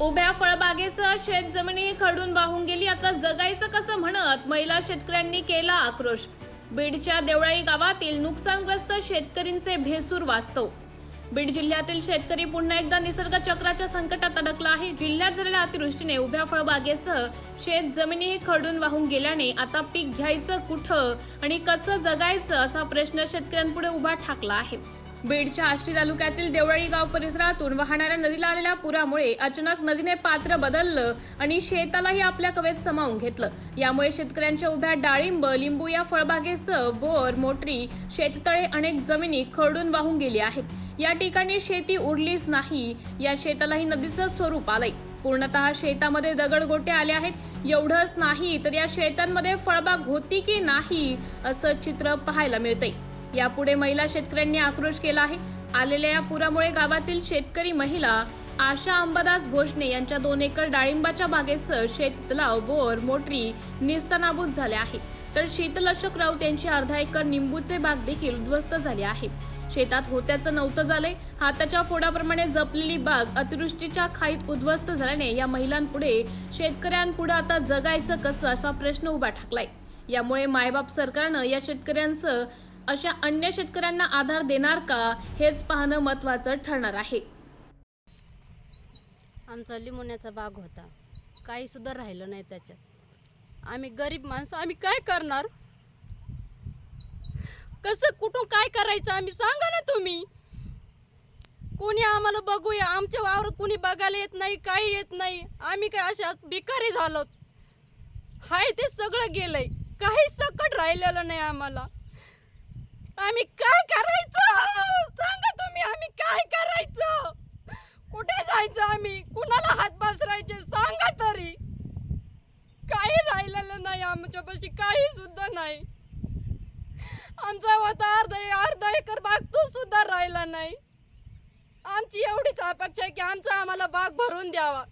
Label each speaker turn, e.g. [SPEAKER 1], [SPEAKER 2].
[SPEAKER 1] उभ्या फळबागेचं शेत जमिनी खडून वाहून गेली. आता जगायचं कसं म्हणत महिला शेतकऱ्यांनी केला आक्रोश. बीडच्या देवळाई गावातील नुकसानग्रस्त शेतकरींचे भेसूर वास्तव. बीड जिल्ह्यातील शेतकरी पुन्हा एकदा निसर्ग चक्राच्या संकटात अडकला आहे. जिल्ह्यात झालेल्या अतिवृष्टीने उभ्या फळबागेसह शेत जमिनीही खडून वाहून गेल्याने आता पीक घ्यायचं कुठं आणि कसं जगायचं असा प्रश्न शेतकऱ्यांपुढे उभा ठाकला आहे. बीडच्या आष्टी तालुक्यातील देवळी गाव परिसरातून वाहणाऱ्या नदीला आलेल्या पुरामुळे अचानक नदीने पात्र बदललं आणि शेतालाही आपल्या कवेत सामावून घेतलं. यामुळे शेतकऱ्यांच्या उभ्या डाळिंब लिंबू या फळबागेसह बोर मोटरी शेततळे अनेक जमिनी खरडून वाहून गेली आहेत. या ठिकाणी शेती उरलीच नाही. या शेतालाही नदीचं स्वरूप आलंय. पूर्णतः शेतामध्ये दगडगोटे आले आहेत. एवढंच नाही तर या शेतांमध्ये फळबाग होती की नाही असं चित्र पाहायला मिळतंय. यापुढे महिला शेतकऱ्यांनी आक्रोश केला आहे. आलेल्या या पुरामुळे गावातील शेतकरी महिला आशा अंबादास भोजने यांच्या दोन एकर डाळिंबाच्या बागेसह शेत तलाव बोर मोटरी निस्तनाबूत झाले आहे. तर शीतलक्षक राऊत यांची अर्धा एकर निंबूचे बाग देखील उद्ध्वस्त झाले आहे. शेतात होत्याचं नव्हतं झालंय. हाताच्या फोडाप्रमाणे जपलेली बाग अतिवृष्टीच्या खाईत उद्ध्वस्त झाल्याने या महिलांपुढे शेतकऱ्यांपुढे आता जगायचं कसं असा प्रश्न उभा ठाकलाय. यामुळे मायबाप सरकारनं या शेतकऱ्यांचं अशा अन्य शेतकऱ्यांना आधार देणार का हेच पाहणं महत्वाचं ठरणार आहे.
[SPEAKER 2] आमचा लिंबवण्याचा बाग होता. काही सुद्धा राहिलं नाही त्याच्यात. आम्ही गरीब माणसं आम्ही काय करणार? कसं कुठून काय करायचं आम्ही सांगा ना तुम्ही. कोणी आम्हाला बघूया आमच्या वावरात कोणी बघायला येत नाही काही येत नाही. आम्ही काय अशा भिकारी झालो हाय ते सगळं गेलंय. काही सकट राहिलेलं नाही आम्हाला. आम्ही काय करायचं? सांगा तुम्ही आम्ही काय करायचं? कुठे जायचं आम्ही? कुणाला हात पसरायचे? सांगा तरी. काही राहिलेलं नाही आमच्यापाशी काही सुद्धा नाही. आमचा होता अर्धा अर्धा एकर बाग तो सुद्धा राहिला नाही. आमची एवढीच अपेक्षा आहे की आमचा आम्हाला बाग भरून द्यावा.